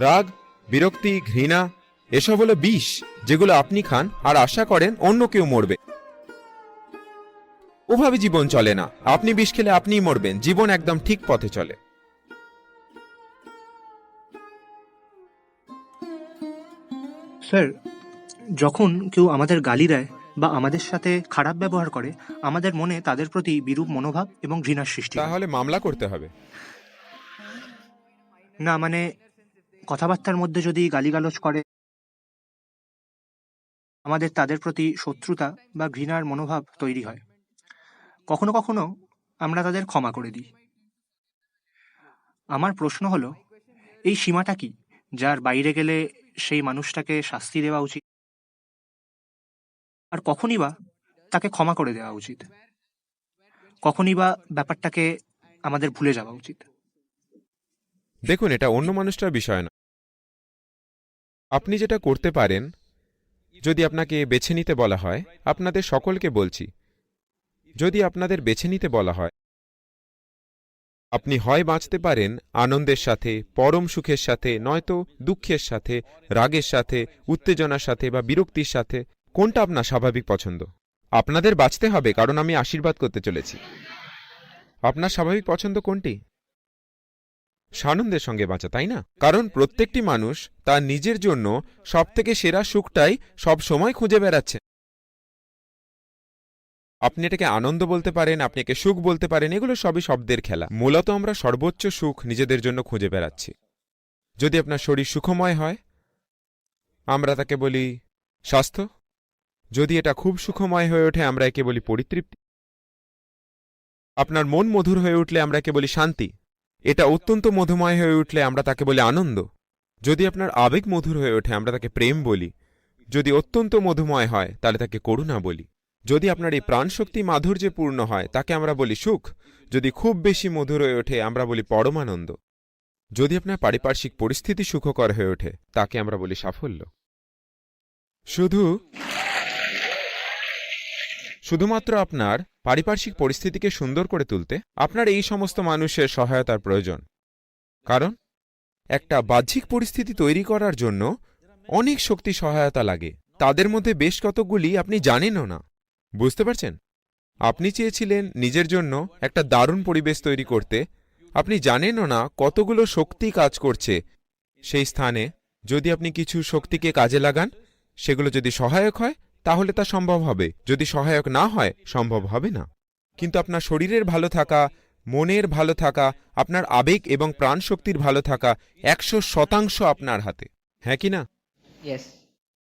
রাগ বিরক্তি ঘৃণা এসব হলো বিষ যেগুলো আপনি খান আর আশা করেন অন্য কেউ মরবে। ওভাবে জীবন চলে না। আপনি বিষ খেলে আপনিই মরবেন। জীবন একদম ঠিক পথে চলে। স্যার যখন কেউ আমাদের গালি দেয় বা আমাদের সাথে খারাপ ব্যবহার করে আমাদের মনে তাদের প্রতি বিরূপ মনোভাব এবং ঘৃণার সৃষ্টি হয়। তাহলে মামলা করতে হবে। না মানে কথাবার্তার মধ্যে যদি গালিগালাজ করে, আমাদের তাদের প্রতি শত্রুতা বা ঘৃণার মনোভাব তৈরি হয়। কখনো কখনো আমরা তাদের ক্ষমা করে দিই। আমার প্রশ্ন হলো, এই সীমাটা কি যার বাইরে গেলে সেই মানুষটাকে শাস্তি দেওয়া উচিত? আর কখনই বা তাকে ক্ষমা করে দেওয়া উচিত? কখনই বা ব্যাপারটাকে আমাদের ভুলে যাওয়া উচিত? দেখুন, এটা অন্য মানুষটার বিষয় না। আপনি যেটা করতে পারেন, যদি আপনাকে বেছে নিতে বলা হয়, আপনাদের সকলকে বলছি, যদি আপনাদের বেছে নিতে বলা হয়, আপনি হয় বাঁচতে পারেন আনন্দের সাথে, পরম সুখের সাথে, নয়তো দুঃখের সাথে, রাগের সাথে, উত্তেজনার সাথে বা বিরক্তির সাথে, কোনটা আপনার স্বাভাবিক পছন্দ? আপনাদের বাঁচতে হবে, কারণ আমি আশীর্বাদ করতে চলেছি। আপনার স্বাভাবিক পছন্দ কোনটি? সানন্দের সঙ্গে বাঁচা, তাই না? কারণ প্রত্যেকটি মানুষ তার নিজের জন্য সবথেকে সেরা সুখটাই সব সময় খুঁজে বেড়াচ্ছে। আপনি এটাকে আনন্দ বলতে পারেন, আপনি একে সুখ বলতে পারেন, এগুলো সবই শব্দের খেলা। মূলত আমরা সর্বোচ্চ সুখ নিজেদের জন্য খুঁজে বেড়াচ্ছি। যদি আপনার শরীর সুখময় হয়, আমরা তাকে বলি স্বাস্থ্য। যদি এটা খুব সুখময় হয়ে ওঠে, আমরা একে বলি পরিতৃপ্তি। আপনার মন মধুর হয়ে উঠলে আমরা একে বলি শান্তি। এটা অত্যন্ত মধুময় হয়ে উঠলে আমরা তাকে বলি আনন্দ। যদি আপনার আবেগ মধুর হয়ে ওঠে, আমরা তাকে প্রেম বলি। যদি অত্যন্ত মধুময় হয়, তাহলে তাকে করুণা বলি। যদি আপনার এই প্রাণশক্তি মাধুর্যপূর্ণ হয়, তাকে আমরা বলি সুখ। যদি খুব বেশি মধুর হয়ে ওঠে, আমরা বলি পরমানন্দ। যদি আপনার পারিপার্শ্বিক পরিস্থিতি সুখকর হয়ে ওঠে, তাকে আমরা বলি সাফল্য। শুধু শুধুমাত্র আপনার পারিপার্শ্বিক পরিস্থিতিকে সুন্দর করে তুলতে আপনার এই সমস্ত মানুষের সহায়তার প্রয়োজন। কারণ একটা বাহ্যিক পরিস্থিতি তৈরি করার জন্য অনেক শক্তি সহায়তা লাগে। তাদের মধ্যে বেশ কতকগুলি আপনি জানেনও না। বুঝতে পারছেন? আপনি চেয়েছিলেন নিজের জন্য একটা দারুণ পরিবেশ তৈরি করতে। আপনি জানেনও না কতগুলো শক্তি কাজ করছে। সেই স্থানে যদি আপনি কিছু শক্তিকে কাজে লাগান, সেগুলো যদি সহায়ক হয় তাহলে তা সম্ভব হবে। যদি সহায়ক না হয় সম্ভব হবে না। কিন্তু আপনার শরীরের ভালো থাকা মনের ভালো থাকা আপনার আবেগ এবং প্রাণশক্তির ভালো থাকা একশো শতাংশ আপনার হাতে। হ্যাঁ কি না?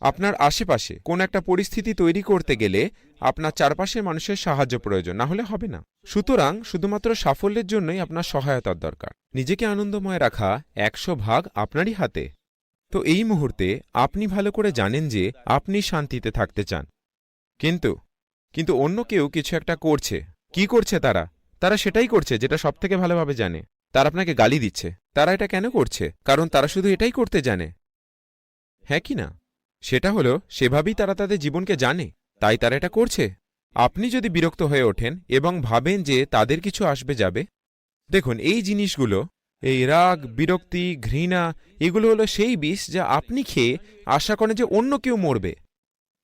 আপনার আশেপাশে কোন একটা পরিস্থিতি তৈরি করতে গেলে আপনার চারপাশের মানুষের সাহায্য প্রয়োজন না হলে হবে না। সুতরাং শুধুমাত্র সাফল্যের জন্যই আপনার সহায়তার দরকার। নিজেকে আনন্দময় রাখা একশো ভাগ আপনারই হাতে। তো এই মুহূর্তে আপনি ভালো করে জানেন যে আপনি শান্তিতে থাকতে চান। কিন্তু কিন্তু অন্য কেউ কিছু একটা করছে। কি করছে তারা? তারা সেটাই করছে যেটা সবথেকে ভালোভাবে জানে। তারা আপনাকে গালি দিচ্ছে। তারা এটা কেন করছে? কারণ তারা শুধু এটাই করতে জানে। হ্যাঁ কি না? সেটা হলো, সেভাবেই তারা তাদের জীবনকে জানে। তাই তারা এটা করছে। আপনি যদি বিরক্ত হয়ে ওঠেন এবং ভাবেন যে তাদের কিছু আসবে যাবে। দেখুন, এই জিনিসগুলো এই রাগ, বিরক্তি, ঘৃণা, এগুলো হলো সেই বিষ যা আপনি খেয়ে আশা করেন যে অন্য কেউ মরবে।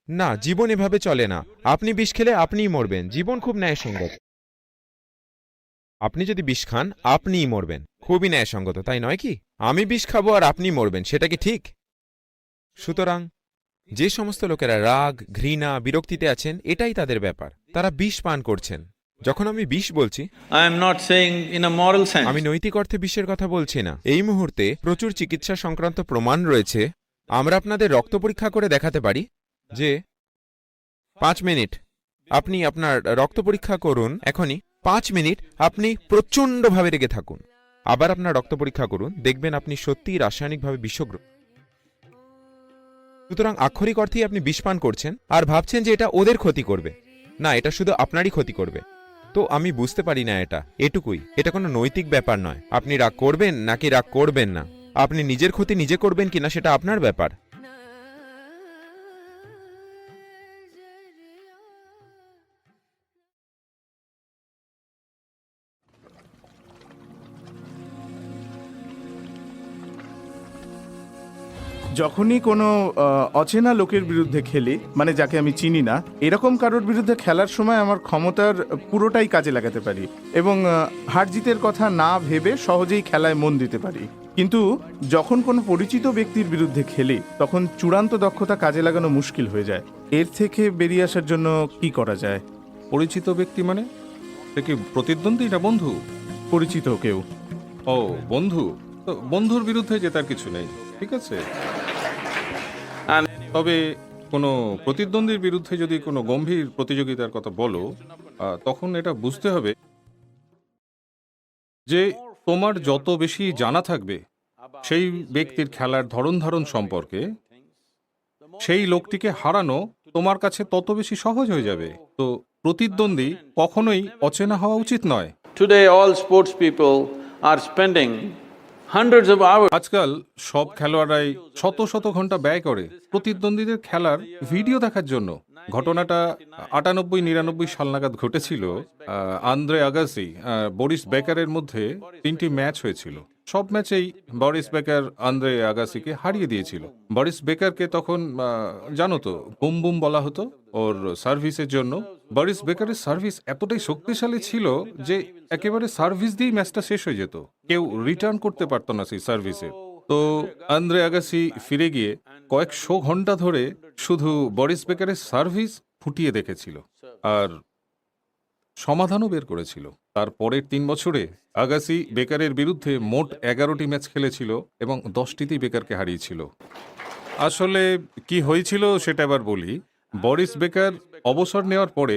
না, জীবন এভাবে চলে না। আপনি বিষ খেলে আপনিই মরবেন। জীবন খুব ন্যায়সঙ্গত। আপনি যদি বিষ খান, আপনিই মরবেন। খুবই ন্যায়সঙ্গত, তাই নয় কি? আমি বিষ খাব আর আপনি মরবেন, সেটা কি ঠিক? সুতরাং যে সমস্ত লোকেরা রাগ, ঘৃণা, বিরক্তিতে আছেন, এটাই তাদের ব্যাপার। তারা বিষ পান করছেন। যখন আমি বিষ বলছি in a moral sense. আমি নৈতিক অর্থে বিষের কথা বলছি না। এই মুহূর্তে প্রচুর চিকিৎসা সংক্রান্ত প্রমাণ রয়েছে। আমরা আপনাদের রক্ত পরীক্ষা করে দেখাতে পারি যে পাঁচ মিনিট আপনি আপনার রক্ত পরীক্ষা করুন এখনই পাঁচ মিনিট আপনি প্রচণ্ডভাবে রেগে থাকুন। আবার আপনার রক্ত পরীক্ষা করুন দেখবেন আপনি সত্যিই রাসায়নিকভাবে বিষগ্র। সুতরাং আক্ষরিক অর্থেই আপনি বিষ পান করছেন আর ভাবছেন যে এটা ওদের ক্ষতি করবে। না এটা শুধু আপনারই ক্ষতি করবে। তো আমি বুঝতে পারি না এটা। এটুকুই। এটা কোনো নৈতিক ব্যাপার নয়। আপনি রাগ করবেন নাকি রাগ করবেন না। আপনি নিজের ক্ষতি নিজে করবেন কিনা সেটা আপনার ব্যাপার। যখনই কোনো অচেনা লোকের বিরুদ্ধে খেলি মানে যাকে আমি চিনি না এরকম কারোর বিরুদ্ধে খেলার সময় আমার ক্ষমতার পুরোটাই কাজে লাগাতে পারি এবং হার জিতের কথা না ভেবে সহজেই খেলায় মন দিতে পারি। কিন্তু যখন কোনো পরিচিত ব্যক্তির বিরুদ্ধে খেলি তখন চূড়ান্ত দক্ষতা কাজে লাগানো মুশকিল হয়ে যায়। এর থেকে বেরিয়ে আসার জন্য কি করা যায়? পরিচিত ব্যক্তি মানে? সে কি প্রতিদ্বন্দ্বী না বন্ধু? পরিচিত কেউ। ও বন্ধু। তো বন্ধুর বিরুদ্ধে জেতার কিছু নেই। ঠিক আছে। তবে কোনো প্রতিদ্বন্দ্বীর বিরুদ্ধে যদি কোনো গম্ভীর প্রতিযোগিতার কথা বলো তখন এটা বুঝতে হবে যে তোমার যত বেশি জানা থাকবে সেই ব্যক্তির খেলার ধরন ধারণ সম্পর্কে, সেই লোকটিকে হারানো তোমার কাছে তত বেশি সহজ হয়ে যাবে। তো প্রতিদ্বন্দ্বী কখনোই অচেনা হওয়া উচিত নয়। Today, all sports people are spending আজকাল সব খেলোয়াড়াই শত শত ঘণ্টা ব্যয় করে প্রতিদ্বন্দ্বীদের খেলার ভিডিও দেখার জন্য। ঘটনাটা আটানব্বই নিরানব্বই সাল নাগাদ ঘটেছিল আন্দ্রে আগাসি বরিস বেকারের মধ্যে তিনটি ম্যাচ হয়েছিল। সব ম্যাচেই বরিস বেকার আন্দ্রে আগাসিকে হারিয়ে দিয়েছিল। বরিস বেকারকে তখন জানো তো, বুম বুম বলা হতো ওর সার্ভিসের জন্য। বরিস বেকারের সার্ভিস এতটাই শক্তিশালী ছিল যে একেবারে সার্ভিস দিয়েই ম্যাচটা শেষ হয়ে যেত। কেউ রিটার্ন করতে পারতো না সেই সার্ভিসে। তো আন্দ্রে আগাসি ফিরে গিয়ে কয়েকশো ঘণ্টা ধরে শুধু বরিস বেকারের সার্ভিস ফুটিয়ে দেখেছিল। আর সমাধানও বের করেছিল। তার পরের তিন বছরে আগাসি বেকারের বিরুদ্ধে মোট এগারোটি ম্যাচ খেলেছিল এবং দশটিতেই বেকারকে হারিয়েছিল। আসলে কি হয়েছিল সেটা এবার বলি। বরিস বেকার অবসর নেওয়ার পরে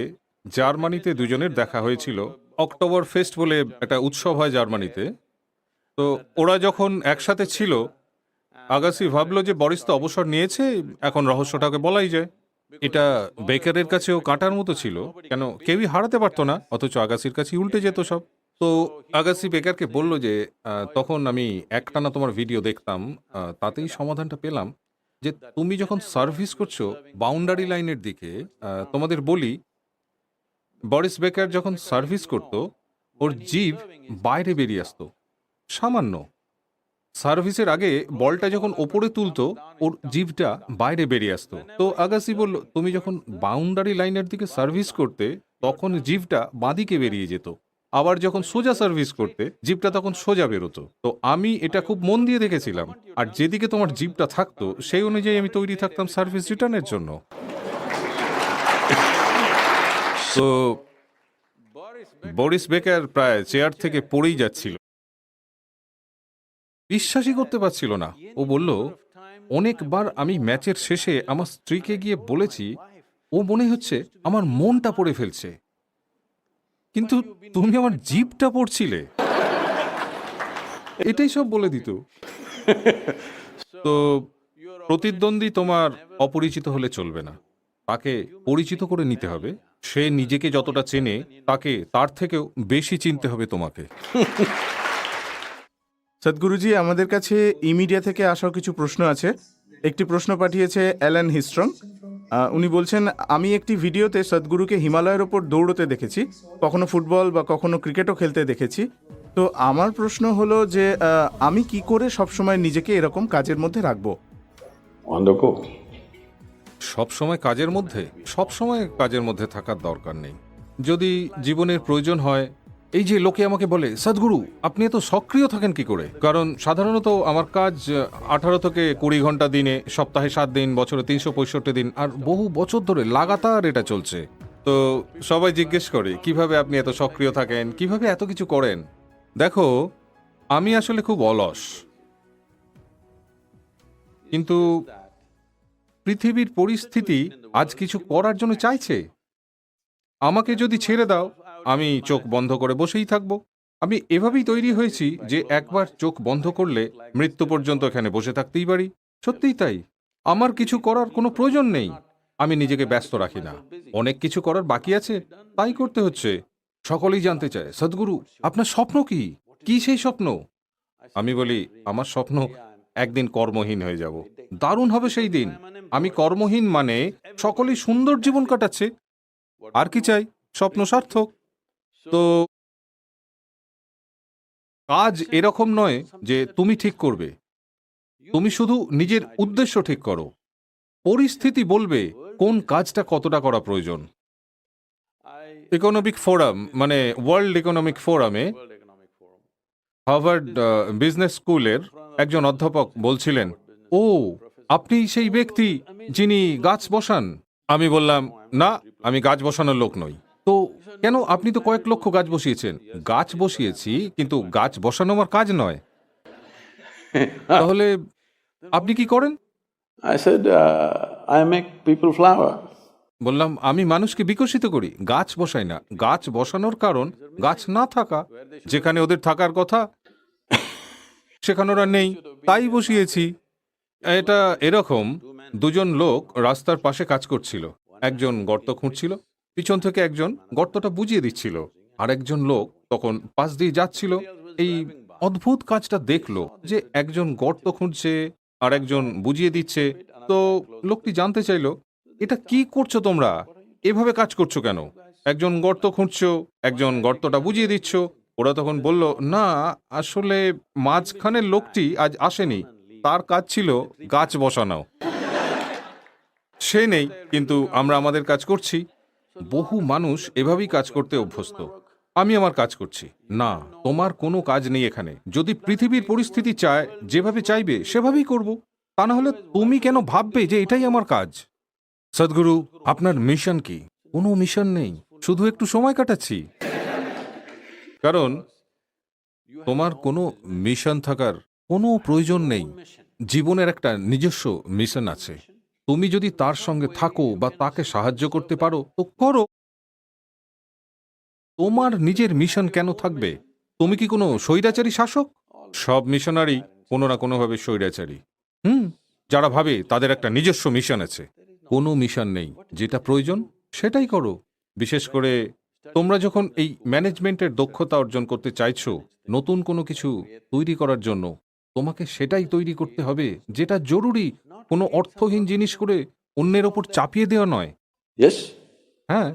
জার্মানিতে দুজনের দেখা হয়েছিল। অক্টোবর ফেস্ট বলে একটা উৎসব হয় জার্মানিতে। তো ওরা যখন একসাথে ছিল, আগাসি ভাবলো যে বরিস তো অবসর নিয়েছে, এখন রহস্যটাকে বলাই যায়। এটা বেকারের কাছেও কাটার মতো ছিল। কেন কেউই হারাতে পারতো না, অথচ আগাসির কাছে উল্টে যেত সব। তো আগাসি বেকারকে বলল যে তখন আমি একটানা তোমার ভিডিও দেখতাম তাতেই সমাধানটা পেলাম। যে তুমি যখন সার্ভিস করছ বাউন্ডারি লাইনের দিকে তোমাদের বলি, বরিস বেকার যখন সার্ভিস করত, ওর জিভ বাইরে বেরিয়ে আসতো। সামান্য। সার্ভিসের আগে বলটা যখন ওপরে তুলতো, ওর জিভটা বাইরে বেরিয়ে আসতো। তো আগাসি বলল, তুমি যখন বাউন্ডারি লাইনের দিকে সার্ভিস করতে, তখন জিভটা বাঁদিকে বেরিয়ে যেত। আবার যখন সোজা সার্ভিস করতে, জিভটা তখন সোজা বেরোতো। তো আমি এটা খুব মন দিয়ে দেখেছিলাম। আর যেদিকে তোমার জিভটা থাকতো, সেই অনুযায়ী আমি তৈরি থাকতাম সার্ভিস রিটার্নের জন্য। তো বরিস বেকার প্রায় চেয়ার থেকে পড়েই যাচ্ছিল। বিশ্বাসই করতে পারছিল না। ও বলল, অনেকবার আমি ম্যাচের শেষে আমার স্ত্রীকে গিয়ে বলেছি, ও মনে হচ্ছে আমার মনটা পড়ে ফেলছে। কিন্তু তুমি আমার জিপটা পড়ছিলে। এটাই সব বলে দিত। তো প্রতিদ্বন্দ্বী তোমার অপরিচিত হলে চলবে না। তাকে পরিচিত করে নিতে হবে। সে নিজেকে যতটা চেনে, তাকে তার থেকেও বেশি চিনতে হবে তোমাকে। সদ্গুরুজি আমাদের কাছে ইমিডিয়া থেকে আসা কিছু প্রশ্ন আছে। একটি প্রশ্ন পাঠিয়েছে অ্যালান হিস্ট্রং। উনি বলছেন আমি একটি ভিডিওতে সদ্গুরুকে হিমালয়ের ওপর দৌড়তে দেখেছি। কখনো ফুটবল বা কখনো ক্রিকেটও খেলতে দেখেছি। তো আমার প্রশ্ন হলো যে আমি কি করে সবসময় নিজেকে এরকম কাজের মধ্যে রাখব. সব সময় কাজের মধ্যে? সব সময় কাজের মধ্যে থাকার দরকার নেই। যদি জীবনের প্রয়োজন হয় এই যে লোকে আমাকে বলে, সদ্গুরু, আপনি এত সক্রিয় থাকেন কি করে? কারণ সাধারণত আমার কাজ আঠারো থেকে কুড়ি ঘণ্টা দিনে, সপ্তাহে সাত দিন, বছরে তিনশো পঁয়ষট্টি দিন, আর বহু বছর ধরে লাগাতার এটা চলছে। তো সবাই জিজ্ঞেস করে, কীভাবে আপনি এত সক্রিয় থাকেন? কীভাবে এত কিছু করেন? দেখো, আমি আসলে খুব অলস। কিন্তু পৃথিবীর পরিস্থিতি আজ কিছু করার জন্য চাইছে। আমাকে যদি ছেড়ে দাও আমি চোখ বন্ধ করে বসেই থাকব। আমি এভাবেই তৈরি হয়েছি যে একবার চোখ বন্ধ করলে মৃত্যু পর্যন্ত এখানে বসে থাকতেই পারি। সত্যিই তাই। আমার কিছু করার কোনো প্রয়োজন নেই। আমি নিজেকে ব্যস্ত রাখি না। অনেক কিছু করার বাকি আছে। তাই করতে হচ্ছে। সকলেই জানতে চায় সদ্গুরু আপনার স্বপ্ন কি? কি সেই স্বপ্ন? আমি বলি আমার স্বপ্ন একদিন কর্মহীন হয়ে যাব। দারুণ হবে সেই দিন। আমি কর্মহীন মানে সকলেই সুন্দর জীবন কাটাচ্ছে। আর কি চাই? স্বপ্ন সার্থক। তো কাজ এরকম নয় যে তুমি ঠিক করবে। তুমি শুধু নিজের উদ্দেশ্য ঠিক করো। পরিস্থিতি বলবে কোন কাজটা কতটা করা প্রয়োজন। ইকোনমিক ফোরাম মানে ওয়ার্ল্ড ইকোনমিক ফোরামে হার্ভার্ড বিজনেস স্কুলের একজন অধ্যাপক বলছিলেন ও আপনি সেই ব্যক্তি যিনি গাছ বসান। আমি বললাম না আমি গাছ বসানোর লোক নই। তো কেন? আপনি তো কয়েক লক্ষ গাছ বসিয়েছেন। গাছ বসিয়েছি কিন্তু গাছ বসানো আমার কাজ নয়। তাহলে আপনি কি করেন? Uh. বললাম আমি মানুষকে বিকশিত করি গাছ বসাই না। গাছ বসানোর কারণ গাছ না থাকা যেখানে ওদের থাকার কথা সেখানে ওরা নেই। তাই বসিয়েছি। এটা এরকম দুজন লোক রাস্তার পাশে কাজ করছিল। একজন গর্ত খুঁড়ছিল পিছন থেকে একজন গর্তটা বুঝিয়ে দিচ্ছিল। আর একজন লোক তখন পাশ দিয়ে যাচ্ছিল। এই অদ্ভুত কাজটা দেখল যে একজন গর্ত খুঁজছে আর একজন বুঝিয়ে দিচ্ছে। তো লোকটি জানতে চাইলো, এটা কি করছ তোমরা? এভাবে কাজ করছ কেন? একজন গর্ত খুঁজছো, একজন গর্তটা বুঝিয়ে দিচ্ছ। ওরা তখন বলল, না, আসলে মাঝখানের লোকটি আজ আসেনি। তার কাজ ছিল গাছ বসানো। সে নেই, কিন্তু আমরা আমাদের কাজ করছি। বহু মানুষ এভাবেই কাজ করতে অভ্যস্ত। আমি আমার কাজ করছি। না, তোমার কোনো কাজ নেই এখানে। যদি পৃথিবীর পরিস্থিতি চায়, যেভাবে চাইবে, সেভাবেই করব। তা না হলে তুমি কেন ভাববে যে এটাই আমার কাজ? সদ্গুরু, আপনার মিশন কি? কোনো মিশন নেই। শুধু একটু সময় কাটাচ্ছি। কারণ, তোমার কোনো মিশন থাকার কোনো প্রয়োজন নেই। জীবনের একটা নিজস্ব মিশন আছে। তুমি যদি তার সঙ্গে থাকো বা তাকে সাহায্য করতে পারো, তো করো। তোমার নিজের মিশন কেন থাকবে? তুমি কি কোনো স্বৈরাচারী শাসক? সব মিশনারি কোনো না কোনোভাবে স্বৈরাচারী। হুম, যারা ভাবে তাদের একটা নিজস্ব মিশন আছে। কোনো মিশন নেই, যেটা প্রয়োজন সেটাই করো। বিশেষ করে তোমরা যখন এই ম্যানেজমেন্টের দক্ষতা অর্জন করতে চাইছো, নতুন কোনো কিছু তৈরি করার জন্য, তোমাকে সেটাই তৈরি করতে হবে, যেটা জরুরি কোনো অর্থহীন জিনিস করে অন্যের ওপর চাপিয়ে দেওয়া নয়? হ্যাঁ?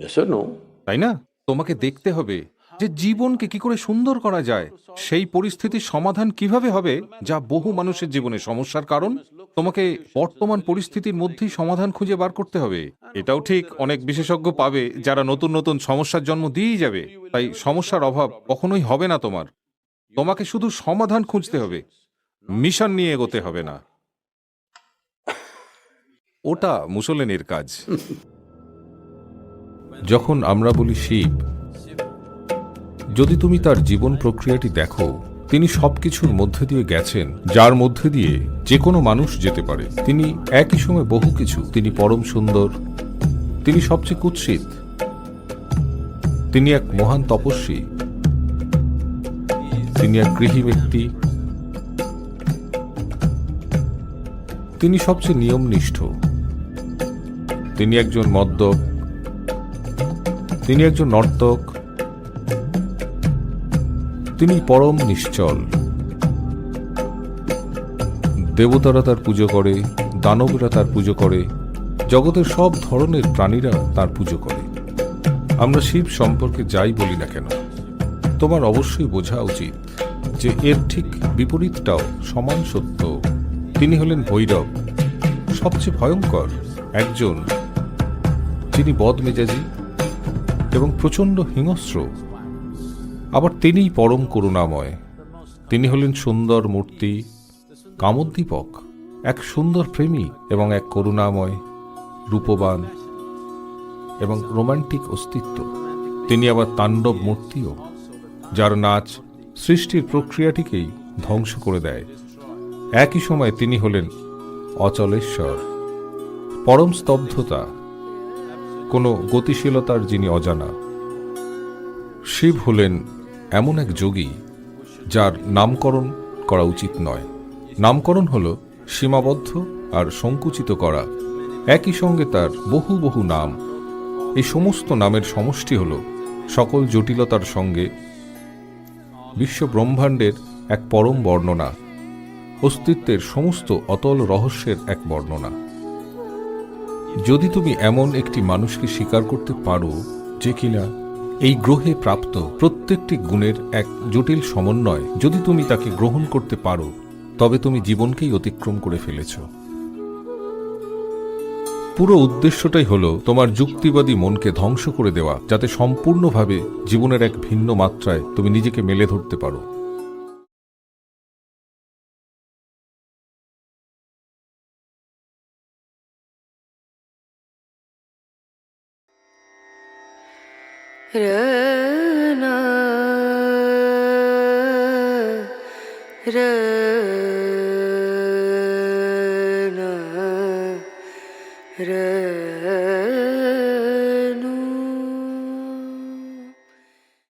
তাই না? তোমাকে দেখতে হবে যে জীবনকে কি করে সুন্দর করা যায় সেই পরিস্থিতির সমাধান কীভাবে হবে যা বহু মানুষের জীবনে সমস্যার কারণ। তোমাকে বর্তমান পরিস্থিতির মধ্যেই সমাধান খুঁজে বার করতে হবে। এটাও ঠিক অনেক বিশেষজ্ঞ পাবে যারা নতুন নতুন সমস্যার জন্ম দিয়েই যাবে। তাই সমস্যার অভাব কখনোই হবে না তোমার। তোমাকে শুধু সমাধান খুঁজতে হবে। মিশন নিয়ে এগোতে হবে না। ওটা মুসলিনের কাজ। যখন আমরা বলি শিব, যদি তুমি তার জীবন প্রক্রিয়াটি দেখো, তিনি সবকিছুর মধ্যে দিয়ে গেছেন, যার মধ্যে দিয়ে যে কোনো মানুষ যেতে পারে। তিনি একই সময় বহু কিছু, তিনি পরম সুন্দর, তিনি সবচেয়ে কুৎসিত, তিনি এক মহান তপস্বী, তিনি এক গৃহী ব্যক্তি, তিনি সবচেয়ে নিয়মনিষ্ঠ। তিনি একজন মদ্যপ, তিনি একজন নর্তক, তিনি পরম নিশ্চল। দেবতারা তার পুজো করে, দানবরা তার পুজো করে, জগতের সব ধরনের প্রাণীরা তার পুজো করে। আমরা শিব সম্পর্কে যাই বলি না কেন, তোমার অবশ্যই বোঝা উচিত যে এর ঠিক বিপরীতটাও সমান সত্য। তিনি হলেন ভৈরব, সবচেয়ে ভয়ঙ্কর একজন যিনি বদমেজাজি এবং প্রচণ্ড হিংস্র, আবার তিনিই পরম করুণাময়। তিনি হলেন সুন্দর মূর্তি, কামোদ্দীপক, এক সুন্দর প্রেমী এবং এক করুণাময়, রূপবান এবং রোমান্টিক অস্তিত্ব। তিনি আবার তাণ্ডব মূর্তিও, যার নাচ সৃষ্টির প্রক্রিয়াটিকেই ধ্বংস করে দেয়। একই সময় তিনি হলেন অচলেশ্বর। পরম স্তব্ধতা কোনো গতিশীলতার যিনি অজানা। শিব হলেন এমন এক যোগী যার নামকরণ করা উচিত নয়। নামকরণ হল সীমাবদ্ধ আর সংকুচিত করা। একই সঙ্গে তার বহু বহু নাম। এই সমস্ত নামের সমষ্টি হল সকল জটিলতার সঙ্গে বিশ্ব ব্রহ্মাণ্ডের এক পরম বর্ণনা, অস্তিত্বের সমস্ত অতল রহস্যের এক বর্ণনা। যদি তুমি এমন একটি মানুষকে স্বীকার করতে পারো যে কিনা এই গ্রহে প্রাপ্ত প্রত্যেকটি গুণের এক জটিল সমন্বয়, যদি তুমি তাকে গ্রহণ করতে পারো, তবে তুমি জীবনকেই অতিক্রম করে ফেলেছ। পুরো উদ্দেশ্যটাই হলো তোমার যুক্তিবাদী মনকে ধ্বংস করে দেওয়া, যাতে সম্পূর্ণভাবে জীবনের এক ভিন্ন মাত্রায় তুমি নিজেকে মেলে ধরতে পারো। Rana